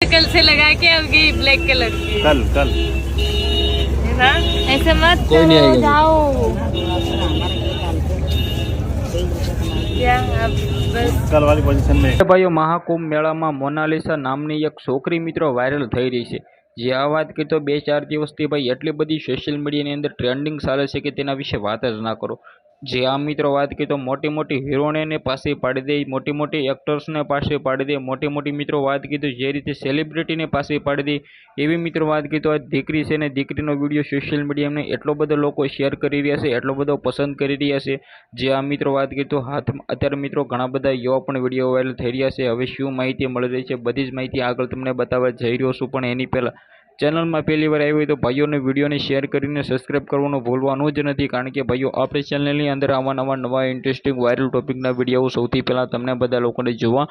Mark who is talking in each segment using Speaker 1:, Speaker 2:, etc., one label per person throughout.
Speaker 1: कल से लगा के अब गई ब्लैक कलर की
Speaker 2: कल कल
Speaker 1: है ना ऐसे मत
Speaker 3: कोई नहीं
Speaker 1: करो,
Speaker 3: आएगा
Speaker 1: जाओ क्या अब बस
Speaker 2: कल वाली पोजीशन में
Speaker 3: ભાઈઓ મહાકુંભ મેળામાં મોનાલિસા નામની એક છોકરી મિત્રો વાયરલ થઈ રહી છે જે આ વાત કરી તો બે ચાર દિવસથી ભાઈ એટલી બધી સોશિયલ મીડિયાની અંદર ટ્રેન્ડિંગ ચાલે છે કે તેના વિશે વાત જ ના કરો જે આ મિત્રો વાત કરી તો મોટી મોટી હિરોઈનને પાસે પાડી દે, મોટી મોટી એક્ટર્સને પાસે પાડી દે, મોટી મોટી મિત્રો વાત કરી તો જે રીતે સેલિબ્રિટીને પાસે પાડી દે, એવી મિત્રો વાત કરી તો આ દીકરી છે ને દીકરીનો વીડિયો સોશિયલ મીડિયાને એટલો બધો લોકો શેર કરી રહ્યા છે, એટલો બધો પસંદ કરી રહ્યા છે. જે આ મિત્રો વાત કરી તો હાથ અત્યારે મિત્રો ઘણા બધા યુવા પણ વીડિયો વાયરલ થઈ રહ્યા છે. હવે શું માહિતી મળી રહી છે? બધી જ માહિતી આગળ તમને બતાવવા જઈ રહ્યો છું, પણ એની પહેલાં ચેનલમાં પહેલી વાર આવી હોય તો ભાઈઓને વિડીયોને શેર કરીને સબસ્ક્રાઇબ કરવાનું ભૂલવાનું જ નથી, કારણ કે ભાઈઓ આપણી ચેનલની અંદર આવા નવા નવા ઇન્ટરેસ્ટિંગ વાયરલ ટોપિકના વીડિયો સૌથી પહેલાં તમને બધા લોકોને જોવા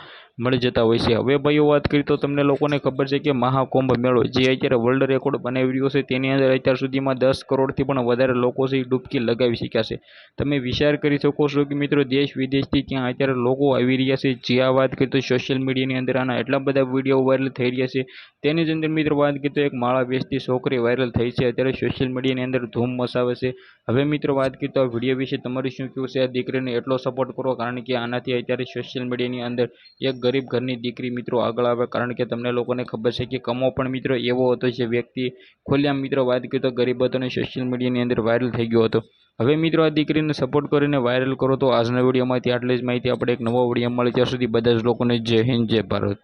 Speaker 3: મળી જતા હોય છે. હવે ભાઈઓ વાત કરીએ તો તમને લોકોને ખબર છે કે મહાકુંભ મેળો જે અત્યારે વર્લ્ડ રેકોર્ડ બનાવી રહ્યો છે, તેની અંદર અત્યાર સુધીમાં દસ કરોડથી પણ વધારે લોકો છે ડૂબકી લગાવી શક્યા છે. તમે વિચાર કરી શકો છો કે મિત્રો દેશ વિદેશથી ત્યાં અત્યારે લોકો આવી રહ્યા છે. જે આ વાત કરીએ તો સોશિયલ મીડિયાની અંદર આના એટલા બધા વીડિયો વાયરલ થઈ રહ્યા છે. તેની જ અંદર મિત્રો વાત કરીએ તો એક માળા વેચતી છોકરી વાયરલ થઈ છે. અત્યારે સોશિયલ મીડિયાની અંદર ધૂમ મચાવે છે. હવે મિત્રો વાત કરીએ તો આ વીડિયો વિશે તમારું શું કહેવું છે? આ દીકરીને એટલો સપોર્ટ કરો કારણ કે આનાથી અત્યારે સોશિયલ મીડિયાની અંદર એક ગરીબ ઘરની દીકરી મિત્રો આગળ આવે કારણ કે તમને લોકોને ખબર છે કે કમો પણ મિત્રો એવો હતો જે વ્યક્તિ ખોલ્યા મિત્રો વાત કરીએ તો ગરીબ હતો અને સોશિયલ મીડિયાની અંદર વાયરલ થઈ ગયો હતો. હવે મિત્રો આ દીકરીને સપોર્ટ કરીને વાયરલ કરો તો આજના વિડીયોમાંથી આટલી જ માહિતી આપણે એક નવો વીડિયો મળે. ત્યાં સુધી બધા જ લોકોને જય હિન્દ, જય ભારત.